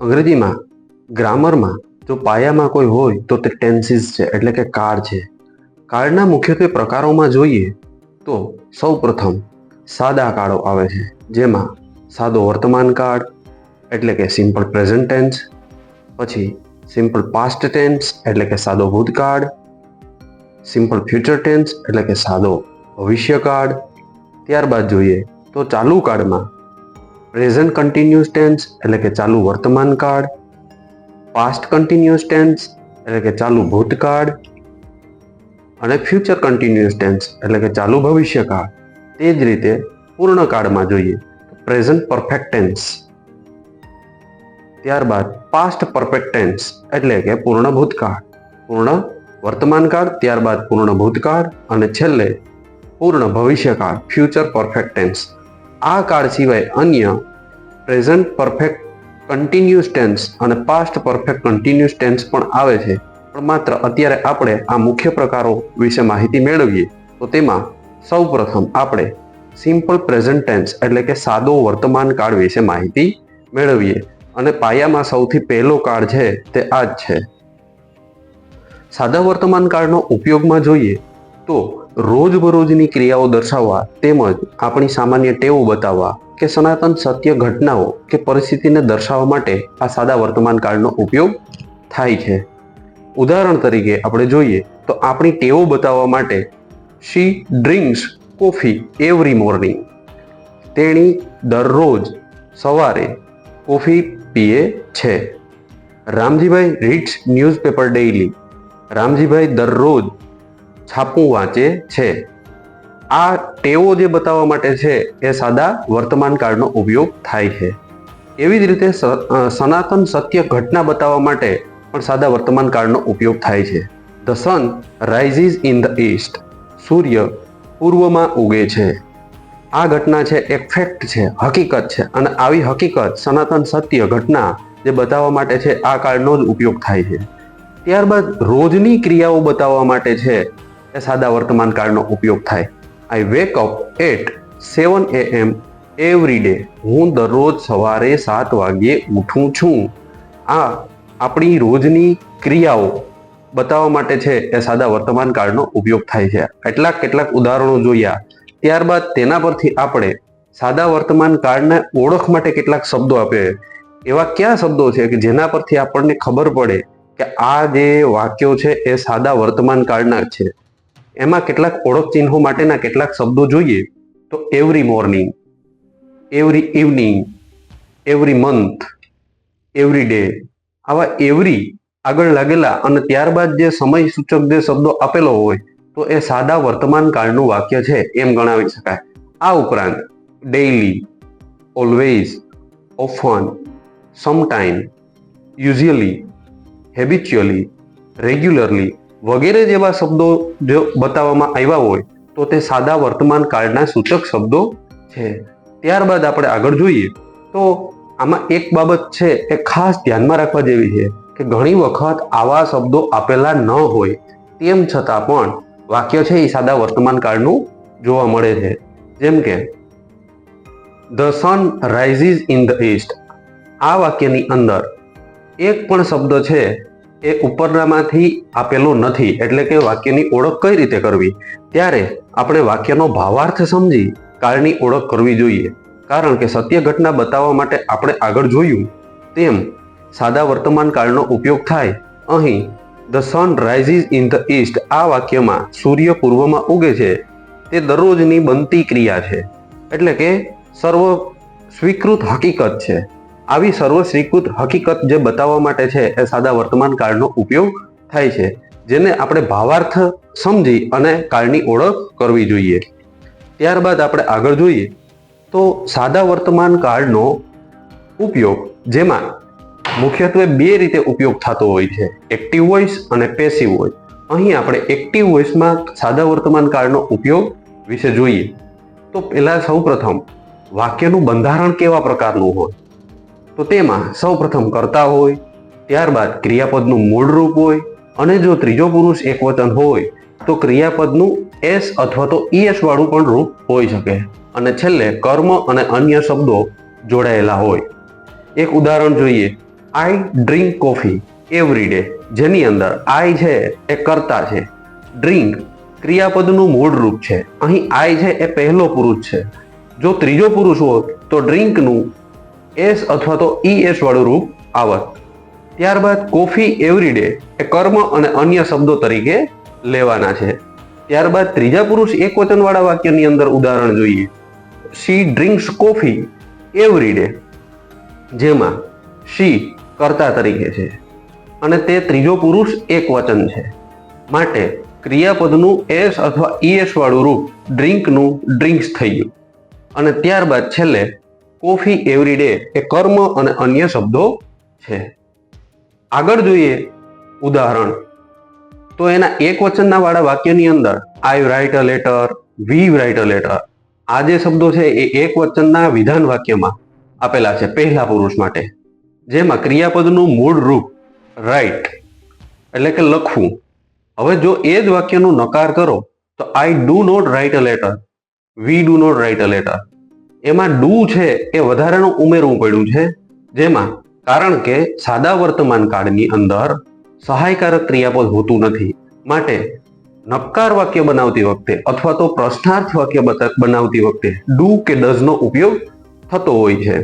અંગ્રેજીમાં, ગ્રામરમાં જો પાયામાં કોઈ હોય તો તે ટેન્સીસ છે, એટલે કે કાળ છે. કાળના મુખ્યત્વે પ્રકારોમાં જોઈએ તો સૌ પ્રથમ સાદા કાળો આવે છે, જેમાં સાદો વર્તમાન કાળ, એટલે કે સિમ્પલ પ્રેઝન્ટ ટેન્સ પછી સિમ્પલ પાસ્ટ ટેન્સ એટલે કે સાદો ભૂતકાળ સિમ્પલ ફ્યુચર ટેન્સ એટલે કે સાદો ભવિષ્યકાળ. ત્યારબાદ જોઈએ તો ચાલુ કાળમાં પ્રેઝન્ટ કન્ટિન્યુઅસ ટેન્સ એટલે કે ચાલુ વર્તમાન કાળ. પાસ્ટ કન્ટિન્યુઅસ ટેન્સ એટલે કે ચાલુ ભૂતકાળ. અને ફ્યુચર કન્ટિન્યુઅસ ટેન્સ એટલે કે ચાલુ ભવિષ્યકાળ તે જ રીતે પૂર્ણ કાળમાં જોઈએ પ્રેઝન્ટ પરફેક્ટ ટેન્સ ત્યારબાદ પાસ્ટ પરફેક્ટ ટેન્સ એટલે કે પૂર્ણ ભૂતકાળ. પૂર્ણ વર્તમાન કાળ, ત્યારબાદ પૂર્ણ ભૂતકાળ, અને છેલ્લે પૂર્ણ ભવિષ્યકાળ ફ્યુચર પરફેક્ટ ટેન્સ આ કાળ સિવાય અન્ય પ્રેઝન્ટ પરફેક્ટ કન્ટિન્યુઅસ ટેન્સ અને પાસ્ટ પરફેક્ટ કન્ટિન્યુઅસ ટેન્સ પણ આવે છે. પણ માત્ર અત્યારે આપણે આ મુખ્ય પ્રકારો વિશે માહિતી મેળવીએ, તો તેમાં સૌ પ્રથમ આપણે સિમ્પલ પ્રેઝન્ટ ટેન્સ એટલે કે સાદો વર્તમાન કાળ વિશે માહિતી મેળવીએ. અને પાયામાં સૌથી પહેલો કાળ છે તે આ જ છે. સાદા વર્તમાન કાળનો ઉપયોગમાં જોઈએ તો રોજબરોજની ક્રિયાઓ દર્શાવવા તેમજ આપણી સામાન્ય ટેવો બતાવવા કે સનાતન સત્ય ઘટનાઓ કે પરિસ્થિતિને દર્શાવવા માટે આ સાદા વર્તમાન કાળનો ઉપયોગ થાય છે. ઉદાહરણ તરીકે આપણે જોઈએ તો આપણી ટેવો બતાવવા માટે she drinks coffee every morning તેણી દરરોજ સવારે કોફી પીએ છે. Ramjibhai reads newspaper daily. Ramjibhai દરરોજ છાપું વાંચે છે. આ ટેવો જે બતાવવા માટે છે, એ સાદા વર્તમાન કાળનો ઉપયોગ થાય છે. એવી જ રીતે સનાતન સત્ય ઘટના બતાવવા માટે પણ સાદા વર્તમાન કાળનો ઉપયોગ થાય છે. The sun rises in the east, સૂર્ય પૂર્વમાં ઉગે છે. આ ઘટના છે, એક ફેક્ટ છે, હકીકત છે, અને આવી હકીકત, સનાતન સત્ય ઘટના જે બતાવવા માટે છે, આ કાળનો જ ઉપયોગ થાય છે. ત્યારબાદ રોજની ક્રિયાઓ બતાવવા માટે છે એ સાદા વર્તમાન કાળનો ઉપયોગ થાય. I wake up at seven A M every day હું દરરોજ સવારે સાત વાગ્યે ઉઠું છું. આ આપણી રોજની ક્રિયાઓ બતાવવા માટે છે એ સાદા વર્તમાન કાળનો ઉપયોગ થાય છે. કેટલાક કેટલાક ઉદાહરણો જોયા. ત્યારબાદ તેના પરથી આપણે સાદા વર્તમાન કાળને ઓળખ માટે કેટલાક શબ્દો આપે. એવા કયા શબ્દો છે કે જેના પરથી આપણને ખબર પડે કે આ જે વાક્યો છે એ સાદા વર્તમાન કાળના છે? એમાં કેટલાક ઓળખ ચિહ્નો માટેના કેટલાક શબ્દો જોઈએ તો every morning every evening every month every day આવા એવરી આગળ લાગેલા અને ત્યારબાદ જે સમય સૂચક જે શબ્દો આપેલો હોય તો એ સાદા વર્તમાન કાળનું વાક્ય છે એમ ગણાવી શકાય. આ ઉપરાંત daily always often sometime usually habitually regularly વગેરે જેવા શબ્દો જો બતાવવામાં આવ્યા હોય, તો તે સાદા વર્તમાન કાળના સૂચક શબ્દો છે. ત્યારબાદ આપણે આગળ જોઈએ, તો આમાં એક બાબત છે, એ ખાસ ધ્યાનમાં રાખવા જેવી છે, કે ઘણી વખત આવા શબ્દો આપેલા ન હોય, તેમ છતાં પણ વાક્ય છે એ સાદા વર્તમાન કાળનું જોવા મળે છે. જેમ કે, the sun rises in the east. આ વાક્યની અંદર એક પણ શબ્દ છે એ ઉપરનામાંથી આપેલો નથી, એટલે કે વાક્યની ઓળખ કઈ રીતે કરવી? ત્યારે આપણે વાક્યનો ભાવાર્થ સમજી કાળની ઓળખ કરવી જોઈએ. કારણ કે સત્ય ઘટના બતાવવા માટે આપણે આગળ જોયું તેમ સાદા વર્તમાન કાળનો ઉપયોગ થાય. અહીં the sun rises in the east આ વાક્યમાં સૂર્ય પૂર્વમાં ઉગે છે. તે દરરોજની બનતી ક્રિયા છે. એટલે કે સર્વ સ્વીકૃત હકીકત છે. આવી સર્વશ્રીકૃત હકીકત જે બતાવવા માટે છે એ સાદા વર્તમાન કાળનો ઉપયોગ થાય છે, જેને આપણે ભાવાર્થ સમજી અને કાળની ઓળખ કરવી જોઈએ. ત્યારબાદ આપણે આગળ જોઈએ, તો સાદા વર્તમાન કાળનો ઉપયોગ, જેમાં મુખ્યત્વે બે રીતે ઉપયોગ થતો હોય છે, એક્ટિવ વોઇસ અને પેસિવ વોઇસ. અહીં આપણે એક્ટિવ વોઇસમાં સાદા વર્તમાન કાળનો ઉપયોગ વિશે જોઈએ. તો પહેલાં સૌપ્રથમ વાક્યનું બંધારણ કેવા પ્રકારનું હોય? તો તેમાં સૌપ્રથમ કરતા હોય, ત્યારબાદ ક્રિયાપદનું મૂળ રૂપ હોય અને જો ત્રીજો પુરુષ એકવચન હોય, તો ક્રિયાપદનું એસ અથવા તો ઈએસ વાળું પણ રૂપ હોઈ શકે. અને છેલ્લે કર્મ અને અન્ય શબ્દો જોડાયેલા હોય. એક ઉદાહરણ જોઈએ. I drink coffee every day જેની અંદર આઈ છે એ કરતા છે. ડ્રિંક ક્રિયાપદનું મૂળ રૂપ છે. અહીં આઈ છે એ પહેલો પુરુષ છે. જો ત્રીજો પુરુષ હોત, તો ડ્રિંકનું એસ અથવા તો ઈ એસ વાળું રૂપ આવત ત્યારબાદ કોફી એવરી ડે એ કર્મ અને અન્ય શબ્દો તરીકે લેવાના છે. ત્યારબાદ ત્રીજા પુરુષ એક વચનવાળા વાક્યની અંદર ઉદાહરણ જોઈએ. She drinks coffee every day. જેમાં શી કર્તા તરીકે છે. અને તે ત્રીજો પુરુષ એક વચન છે. માટે ક્રિયાપદનું એસ અથવા ઈએસ વાળું રૂપ ડ્રિંકનું ડ્રિંક્સ થઈ ગયું. અને ત્યારબાદ છેલ્લે કોફી એવરી ડે એ કર્મ અને અન્ય શબ્દો છે. આગળ જોઈએ ઉદાહરણ. તો એના એક વચનના વાળા વાક્યની અંદર I write a letter we write a letter આ જે શબ્દો છે એ એક વચનના વિધાન વાક્યમાં આપેલા છે, પહેલા પુરુષ માટે. જેમાં ક્રિયાપદનું મૂળ રૂપ રાઇટ એટલે કે લખવું. હવે જો એ જ વાક્યનું નકાર કરો, તો I do not write a letter we do not write a letter એમાં ડુ છે એ વધારાનું ઉમેરવું પડ્યું છે. જેમાં કારણ કે સાદા વર્તમાન કાળની અંદર સહાયકારક ક્રિયાપદ હોતું નથી. માટે નક્કાર વાક્ય બનાવતી વખતે અથવા તો પ્રશ્નાર્થ વાક્ય બનાવતી વખતે ડુ કે ડઝનો ઉપયોગ થતો હોય છે.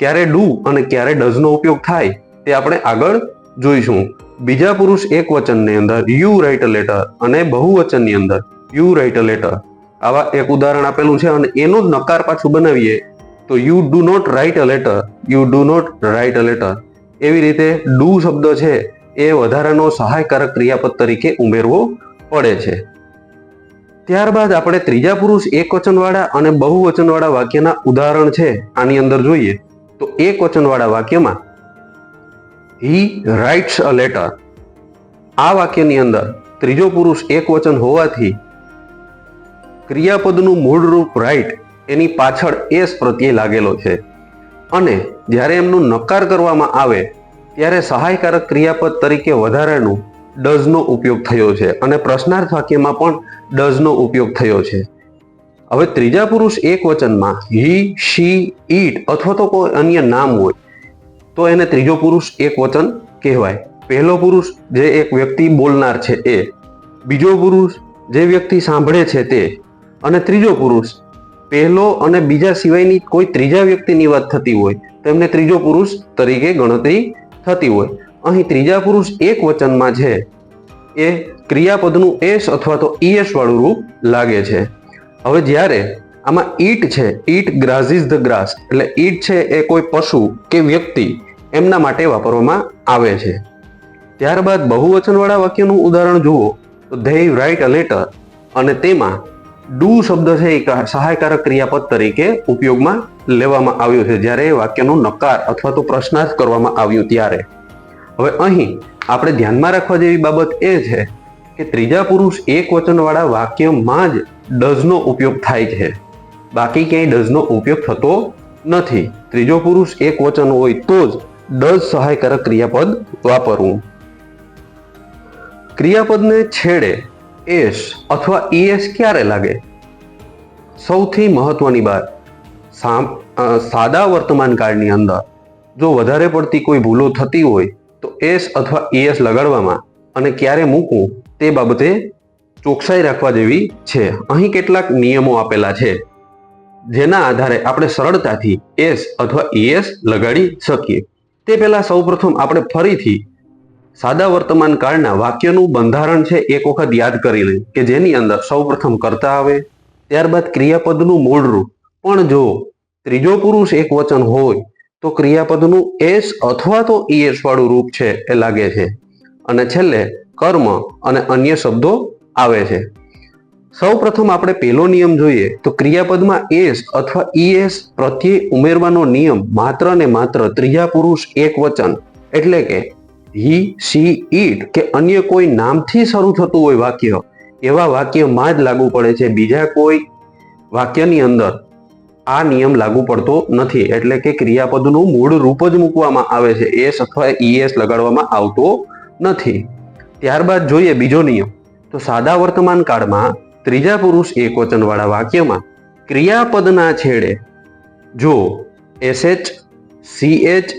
ક્યારે ડુ અને ક્યારે ડઝનો ઉપયોગ થાય તે આપણે આગળ જોઈશું. બીજા પુરુષ એક વચનની અંદર યુ રાઇટ અ લેટર અને બહુવચનની અંદર યુ રાઇટ અ લેટર આવા એક ઉદાહરણ આપેલું છે અને એનો જ નકાર પાછું બનાવીએ તો you do not write a letter you do not write a letter એવી રીતે ડુ શબ્દ છે એ વધારાનો સહાયકારક ક્રિયાપદ તરીકે ઉમેરવો પડે છે. ત્યારબાદ આપણે ત્રીજા પુરુષ એક વચનવાળા અને બહુવચનવાળા વાક્યના ઉદાહરણ છે આની અંદર જોઈએ તો એક વચનવાળા વાક્યમાં હી રાઇટ્સ અ લેટર આ વાક્યની અંદર ત્રીજો પુરુષ એક વચન હોવાથી ક્રિયાપદનું મૂળ રૂપ રાઇટ એની પાછળ એસ પ્રત્યે લાગેલો છે. અને જ્યારે એમનું નકાર કરવામાં આવે, ત્યારે સહાયકારક ક્રિયાપદ તરીકે વધારાનું ડઝનો ઉપયોગ થયો છે અને પ્રશ્નાર્થ વાક્યમાં પણ ડઝનો ઉપયોગ થયો છે. હવે ત્રીજા પુરુષ એક વચનમાં હી શી ઈટ અથવા તો કોઈ અન્ય નામ હોય, તો એને ત્રીજો પુરુષ એક વચન કહેવાય. પહેલો પુરુષ જે એક વ્યક્તિ બોલનાર છે એ, બીજો પુરુષ જે વ્યક્તિ સાંભળે છે તે અને ત્રીજો પુરુષ. પહેલો અને બીજા સિવાયની કોઈ ત્રીજા વ્યક્તિની વાત થતી હોય, તો એમને ત્રીજો પુરુષ તરીકે ગણતરી થતી હોય. અહીં ત્રીજા પુરુષ એક વચનમાં છે. એ ક્રિયાપદનું એસ અથવા તો ઈએસ વાળું રૂપ લાગે છે. હવે જ્યારે આમાં ઈટ છે, ઈટ ગ્રાઝીઝ ધ ગ્રાસ, એટલે ઈટ છે એ કોઈ પશુ કે વ્યક્તિ એમના માટે વાપરવામાં આવે છે. ત્યારબાદ બહુવચનવાળા વાક્યનું ઉદાહરણ જુઓ, તો ધે રાઇટ અ લેટર અને તેમાં ડુ શબ્દ છે એ સહાયકારક ક્રિયાપદ તરીકે ઉપયોગમાં લેવામાં આવ્યો છે. જ્યારે વાક્યનો નકાર અથવા તો પ્રશ્નાર્થ કરવામાં આવ્યું ત્યારે. હવે અહીં આપણે ધ્યાનમાં રાખવા જેવી બાબત એ છે કે ત્રીજા પુરુષ એક વચનવાળા વાક્યમાં જ ડઝનો ઉપયોગ થાય છે. બાકી ક્યાંય ડઝનો ઉપયોગ થતો નથી. ત્રીજો પુરુષ એક વચન હોય તો જ ડઝ સહાયકારક ક્રિયાપદ વાપરવું. ક્રિયાપદને છેડે એસ અથવા ઈએસ ક્યારે લાગે? સૌથી મહત્વની વાત સાદા વર્તમાન કાળની અંદર જો વધારે પડતી કોઈ ભૂલો થતી હોય તો એસ અથવા ઈએસ લગાડવામાં અને ક્યારે મૂકવું તે બાબતે ચોકસાઈ રાખવા જેવી છે. અહીં કેટલાક નિયમો આપેલા છે, જેના આધારે આપણે સરળતાથી એસ અથવા ઈએસ લગાડી શકીએ. તે પહેલા સૌપ્રથમ આપણે ફરીથી સાદા વર્તમાન કાળના વાક્યનું બંધારણ છે, એક વખત યાદ કરી લઈ કે જેની અંદર સૌપ્રથમ કરતા આવે, ત્યારબાદ ક્રિયાપદનું મૂળ રૂપ. પણ જો ત્રીજો પુરુષ એક વચન હોય, તો ક્રિયાપદનું એસ અથવા તો ઈએસ વાળું રૂપ છે એ લાગે છે. અને છેલ્લે કર્મ અને અન્ય શબ્દો આવે છે. સૌ પ્રથમ આપણે પેલો નિયમ જોઈએ, તો ક્રિયાપદમાં એસ અથવા ઈએસ પ્રત્યે ઉમેરવાનો નિયમ માત્ર ને માત્ર ત્રીજા પુરુષ એક વચન. એટલે કે હી સી ઈટ કે અન્ય કોઈ નામથી શરૂ થતું હોય વાક્ય. એવા વાક્યમાં જ લાગુ પડે છે બીજા કોઈ વાક્યની અંદર. આ નિયમ લાગુ પડતો નથી. એટલે કે ક્રિયાપદનું મૂળ રૂપ જ મૂકવામાં આવે છે. એસ અથવા ઈએસ લગાડવામાં આવતો નથી. ત્યારબાદ જોઈએ બીજો નિયમ. તો સાદા વર્તમાન કાળમાં ત્રીજા પુરુષ એકવચનવાળા વાક્યમાં ક્રિયાપદના છેડે જો SH CH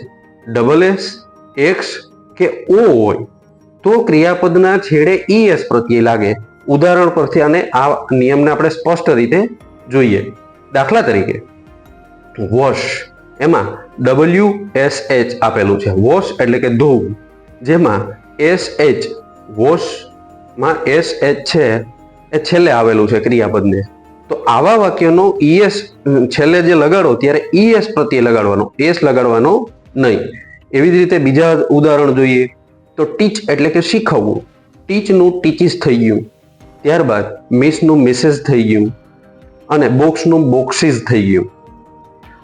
double S, X કે ઓ હોય, તો ક્રિયાપદના છેડે ઈએસ પ્રત્યે લાગે. ઉદાહરણ પરથી આને આ નિયમને આપણે સ્પષ્ટ રીતે જોઈએ. દાખલા તરીકે, વોશ, એમાં ડબલ્યુ એસ એચ આપેલું છે. વોશ એટલે કે ધોવું જેમાં એસ એચ વોશમાં એસ એચ છે, એ છેલ્લે આવેલું છે ક્રિયાપદને. તો આવા વાક્યનો ઈએસ છેલ્લે જે લગાડો, ત્યારે ઈએસ પ્રત્યે લગાડવાનો. એસ લગાડવાનો નહીં. એવી જ રીતે બીજા ઉદાહરણ જોઈએ તો ટીચ એટલે કે શીખવવું. ટીચનું ટીચીસ થઈ ગયું. ત્યારબાદ મિસનું મિસેસ થઈ ગયું. અને બોક્સનું બોક્સિસ થઈ ગયું.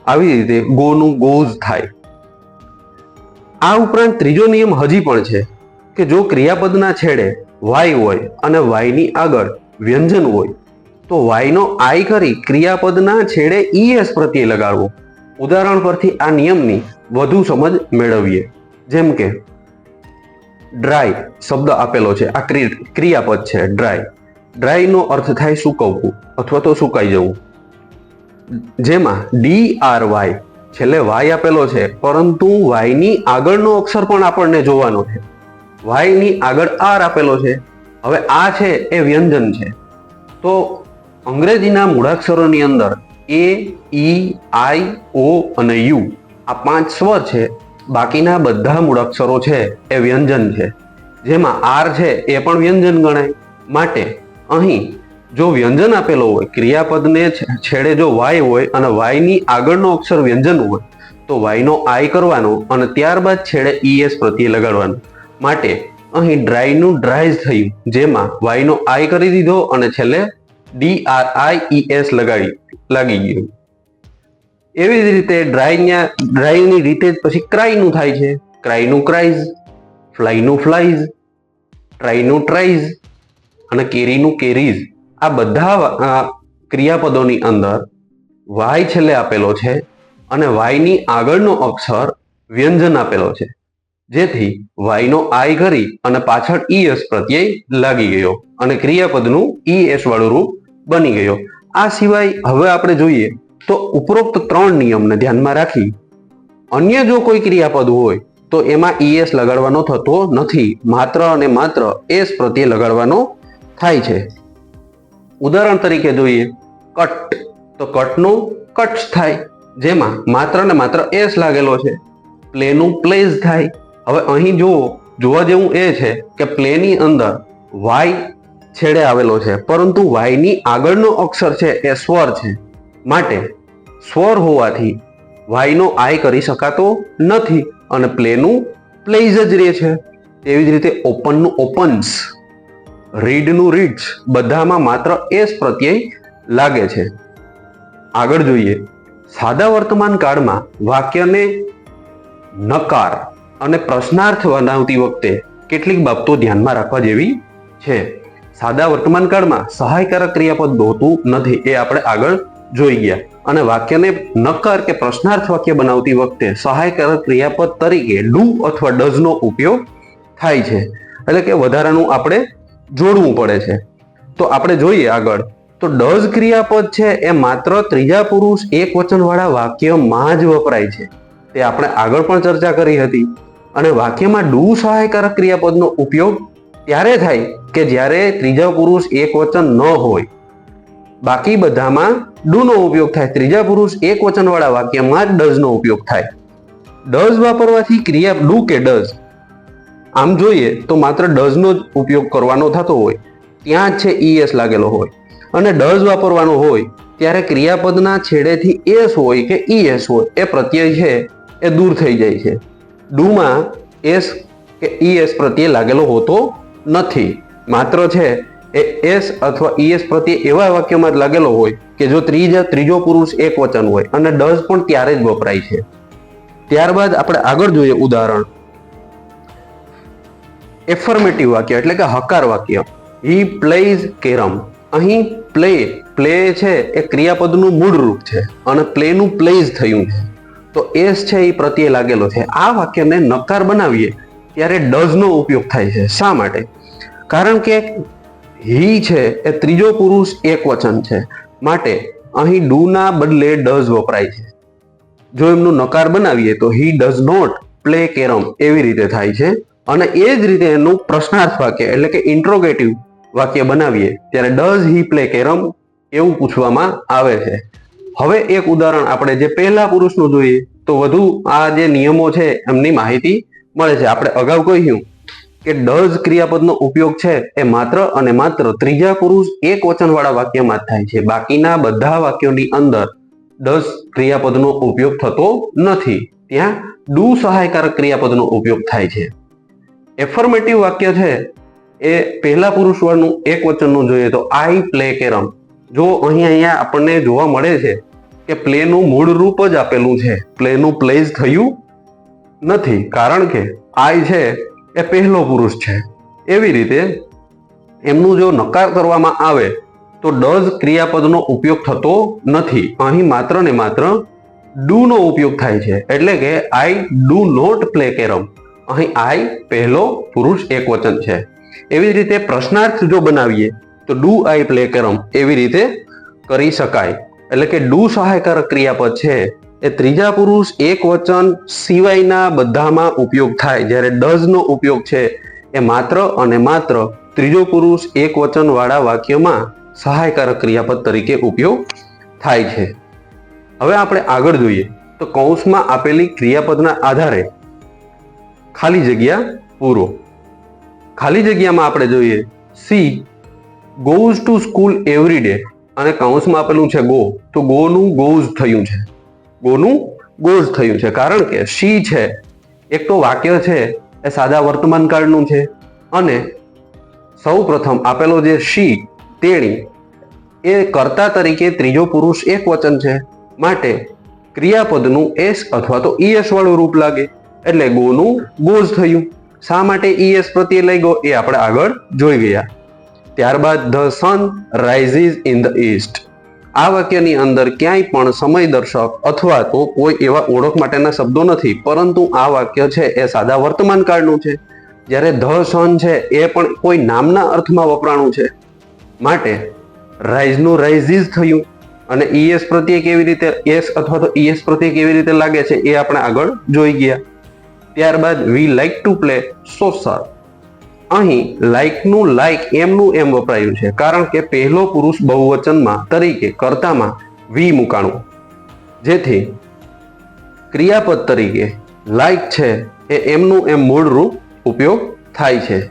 આવી રીતે ગોનું ગોઝ થાય. આ ઉપરાંત ત્રીજો નિયમ હજી પણ છે કે જો ક્રિયાપદના છેડે વાય હોય અને વાયની આગળ વ્યંજન હોય, તો વાયનો આઈ કરી ક્રિયાપદના છેડે ઈએસ પ્રત્યે લગાડવો. ઉદાહરણ પરથી આ નિયમની વધુ સમજ મેળવીએ. જેમ કે, ડ્રાય શબ્દ આપેલો છે. આ ક્રિ- ક્રિયાપદ છે, ડ્રાય ડ્રાયનો અર્થ થાય સુકવવું અથવા તો સુકાઈ જવું જેમાં ડી આર વાય છેલ્લે વાય આપેલો છે, પરંતુ વાયની આગળનો અક્ષર પણ આપણને જોવાનો છે. વાયની આગળ આર આપેલો છે. હવે આ છે એ વ્યંજન છે. તો અંગ્રેજીના મૂળાક્ષરોની અંદર એ ઈ આઈ ઓ અને યુ આ પાંચ સ્વર છે. બાકીના બધા મૂળાક્ષરો છે એ વ્યંજન છે. જેમાં આર છે એ પણ વ્યંજન ગણાય. માટે અહીં જો વ્યંજન આપેલો હોય, ક્રિયાપદને છેડે જો વાય હોય અને વાયની આગળનો અક્ષર વ્યંજન હોય, તો વાયનો આઈ કરવાનો અને ત્યારબાદ છેડે ઈએસ પ્રત્યે લગાડવાનો. માટે અહીં ડ્રાયનું ડ્રાય થયું. જેમાં વાયનો આઈ કરી દીધો અને છેલ્લે ડી આર આઈ એસ લગાડી, લાગી ગયું. એવી જ રીતે ડ્રાયના ડ્રાયની રીતે જ પછી ક્રાઈનું થાય છે. ક્રાઈનું ક્રાઇઝ ફ્લાયનું ફ્લાઇઝ ટ્રાઈનું ટ્રાઇઝ અને કેરીનું કેરીઝ આ બધા ક્રિયાપદોની અંદર વાય છેલ્લે આપેલો છે અને વાયની આગળનો અક્ષર વ્યંજન આપેલો છે. જેથી વાયનો આય કરી અને પાછળ ઈએસ પ્રત્યય લાગી ગયો અને ક્રિયાપદનું ઈએસ વાળું રૂપ બની ગયો. આ સિવાય હવે આપણે જોઈએ તો ઉપરોક્ત ત્રણ નિયમને ધ્યાનમાં રાખી અન્ય જો કોઈ ક્રિયાપદ હોય તો એમાં ઈએસ લગાડવાનો થતો નથી. માત્ર અને માત્ર એસ પ્રત્યે લગાડવાનો થાય છે. ઉદાહરણ તરીકે જોઈએ કટ. તો કટનું કટ્સ થાય. જેમાં માત્ર ને માત્ર એસ લાગેલો છે. પ્લેનું પ્લેઝ થાય. હવે અહીં જુઓ, જોવા જેવું એ છે કે પ્લેની અંદર વાય છેડે આવેલો છે. પરંતુ વાયની આગળનો અક્ષર છે એ સ્વર છે. માટે સ્વર હોવાથી વાયનો આય કરી શકાતો નથી અને પ્લેનું પ્લેઝ જ રહે છે. તેવી જ રીતે ઓપનનું ઓપન્સ, રીડનું રીડ્સ બધામાં માત્ર એસ પ્રત્યય લાગે છે. આગળ જોઈએ. સાદા વર્તમાન કાળમાં વાક્યને નકાર અને પ્રશ્નાર્થ બનાવતી વખતે કેટલીક બાબતો ધ્યાનમાં રાખવા જેવી છે. સાદા વર્તમાન કાળમાં સહાયકારક ક્રિયાપદ હોતું નથી એ આપણે આગળ જોઈ ગયા. અને વાક્યને નકાર કે પ્રશ્નાર્થ વાક્ય બનાવતી વખતે સહાયકારક ક્રિયાપદ તરીકે ડુ અથવા ડઝનો ઉપયોગ થાય છે. એટલે કે વધારાનું આપણે જોડવું પડે છે. તો આપણે જોઈએ આગળ. તો ડઝ ક્રિયાપદ છે એ માત્ર ત્રીજા પુરુષ એક વચનવાળા વાક્યમાં જ વપરાય છે. તે આપણે આગળ પણ ચર્ચા કરી હતી. અને વાક્યમાં ડુ સહાયકારક ક્રિયાપદનો ઉપયોગ ત્યારે થાય કે જ્યારે ત્રીજા પુરુષ એક વચન ન હોય, બાકી બધામાં ડુનો ઉપયોગ થાય. ત્રીજા પુરુષ એક વચનવાળા વાક્યમાં જ ડઝનો ઉપયોગ થાય. ડઝ વાપરવાથી ક્રિયા ડુ કે ડઝ? આમ જોઈએ તો માત્ર ડઝનો જ ઉપયોગ કરવાનો થતો હોય. ત્યાં જ છે ઈએસ લાગેલો હોય. અને ડઝ વાપરવાનો હોય ત્યારે ક્રિયાપદના છેડેથી એસ હોય કે ઈએસ હોય, એ પ્રત્યય છે, એ દૂર થઈ જાય છે. ડુમાં એસ કે ઈએસ પ્રત્યે લાગેલો હોતો નથી. માત્ર છે એ એસ અથવા ઈએસ પ્રત્યે એવા વાક્યમાં જ લાગેલો હોય કે જો ત્રીજા, ત્રીજો પુરુષ એક વચન હોય અને ડઝ પણ ત્યારે જ વપરાય છે. ત્યારબાદ આપણે આગળ જોઈએ ઉદાહરણ. એફર્મેટિવ વાક્ય એટલે કે હકાર વાક્ય. He plays carrom. અહીં પ્લે પ્લે છે એ ક્રિયાપદનું મૂળ રૂપ છે અને પ્લેનું પ્લેઝ થયું છે. તો એસ છે એ પ્રત્યે લાગેલો છે. આ વાક્યને નકાર બનાવીએ ત્યારે ડઝનો ઉપયોગ થાય છે. શા માટે? કારણ કે હી છે એ ત્રીજો પુરુષ એક વચન છે. માટે અહીં ડુના બદલે ડઝ વપરાય છે. જો એમનું નકાર બનાવીએ તો he does not play carrom એવી રીતે થાય છે. અને એ જ રીતે એનું પ્રશ્નાર્થ વાક્ય એટલે કે ઇન્ટ્રોગેટિવ વાક્ય બનાવીએ ત્યારે ડઝ હી પ્લે કેરમ એવું પૂછવામાં આવે છે. હવે એક ઉદાહરણ આપણે જે પહેલા પુરુષનું જોઈએ તો વધુ આ જે નિયમો છે એમની માહિતી મળે છે. આપણે અગાઉ કહ્યું કે ડઝ ક્રિયાપદનો ઉપયોગ છે એ માત્ર અને માત્ર ત્રીજા પુરુષ એક વચનવાળા વાક્યમાં થાય છે. બાકીના બધા વાક્યોની અંદર ડઝ ક્રિયાપદનો ઉપયોગ થતો નથી. ત્યાં ડુ સહાયકારક ક્રિયાપદનો ઉપયોગ થાય છે. એફર્મેટિવ વાક્ય છે એ પહેલા પુરુષ વાળનું એક વચનનું જોઈએ તો આઈ પ્લે કેરમ. જો અહીં અહીંયા આપણને જોવા મળે છે કે પ્લેનું મૂળ રૂપ જ આપેલું છે. પ્લેનું પ્લેઝ થયું નથી. કારણ કે આઈ છે એ પહેલો પુરુષ છે. એવી રીતે એમનું જો નકાર કરવામાં આવે, તો ડઝ ક્રિયાપદનો ઉપયોગ થતો નથી. અહીં માત્ર ને માત્ર ડુ નો ઉપયોગ થાય છે. એટલે કે I do not play carrom અહીં આઈ પહેલો પુરુષ એક વચન છે. એવી રીતે પ્રશ્નાર્થ જો બનાવીએ, તો ડુ આઈ પ્લે કેરમ એવી રીતે કરી શકાય. એટલે કે ડુ સહાયકારક ક્રિયાપદ છે. એ ત્રીજા પુરુષ એક વચન સિવાયના બધામાં ઉપયોગ થાય. જ્યારે ડઝનો ઉપયોગ છે એ માત્ર અને માત્ર ત્રીજો પુરુષ એક વચનવાળા વાક્યમાં સહાયકારક ક્રિયાપદ તરીકે ઉપયોગ થાય છે. હવે આપણે આગળ જોઈએ તો કૌંસમાં આપેલી ક્રિયાપદના આધારે ખાલી જગ્યા પૂરો. ખાલી જગ્યામાં આપણે જોઈએ she goes to school every day અને કૌંસમાં આપેલું છે ગો. તો ગોનું ગોઝ થયું છે. ગોનું ગોઝ થયું છે. કારણ કે શી છે? એક તો વાક્ય છે, એ સાદા વર્તમાન કાળનું છે. અને સૌ પ્રથમ આપેલો જે શી, તેણી, એ કર્તા તરીકે ત્રીજો પુરુષ એક વચન છે. માટે ક્રિયાપદનું એસ અથવા તો ઈએસ વાળું રૂપ લાગે. એટલે ગોનું ગોઝ થયું. શા માટે ઈએસ પ્રત્યે લઈ ગયો એ આપણે આગળ જોઈ ગયા. ત્યારબાદ the sun rises in the east. આ વાક્યની અંદર ક્યાંય પણ સમય દર્શક અથવા તો કોઈ એવા ઓળખ માટેના શબ્દો નથી, પરંતુ આ વાક્ય છે, એ સાદા વર્તમાન કાળનું છે. જ્યારે ધ સન છે, એ પણ કોઈ નામના અર્થમાં વપરાણું છે. માટે રાઇઝનું રાઇઝીઝ થયું અને ઈએસ પ્રત્યે કેવી રીતે, એસ અથવા તો ઈએસ પ્રત્યે કેવી રીતે લાગે છે, એ આપણે આગળ જોઈ ગયા. ત્યારબાદ we like to play soccer અહીં લાઈકનું લાઈક એમનું એમ વપરાયું છે. કારણ કે પહેલો પુરુષ બહુવચનમાં તરીકે કર્તામાં વી મુકાણું. જેથી ક્રિયાપદ તરીકે લાઈક છે એ એમનું એમ મૂળ રૂપ ઉપયોગ થાય છે.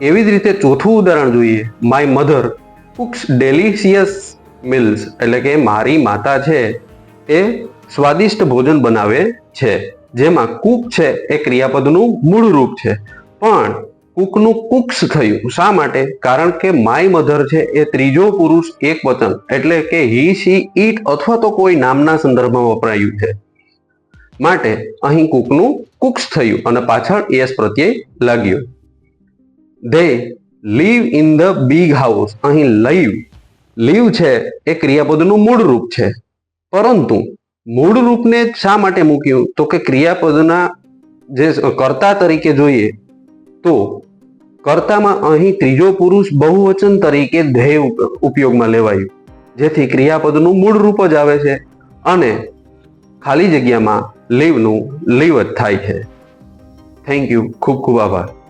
એવી જ રીતે ચોથું ઉદાહરણ જોઈએ. My mother cooks delicious meals એટલે કે મારી માતા છે એ સ્વાદિષ્ટ ભોજન બનાવે છે. જેમાં કુક છે એ ક્રિયાપદનું મૂળ રૂપ છે. પણ કુકનું કુક્સ થયું. શા માટે? કારણ કે માય મધર છે એ ત્રીજો પુરુષ એક વતન. એટલે કે હી સી ઈટ અથવા તો કોઈ નામના સંદર્ભમાં વપરાયું છે. માટે અહીં કુકનું કુક્સ થયું અને પાછળ એસ પ્રત્યય લાગ્યો. They live in the big house અહીં લીવ લીવ છે એ ક્રિયાપદનું મૂળ રૂપ છે. પરંતુ મૂળ રૂપને શા માટે મૂક્યું? તો કે ક્રિયાપદના જે કર્તા તરીકે જોઈએ તો કર્તામાં અહીં ત્રીજો પુરુષ બહુવચન તરીકે ધ્યેય ઉપ- ઉપયોગમાં લેવાયું. જેથી ક્રિયાપદનું મૂળ રૂપ જ આવે છે અને ખાલી જગ્યામાં લીવનું લીવ જ થાય છે. થેન્ક યુ ખૂબ ખૂબ આભાર.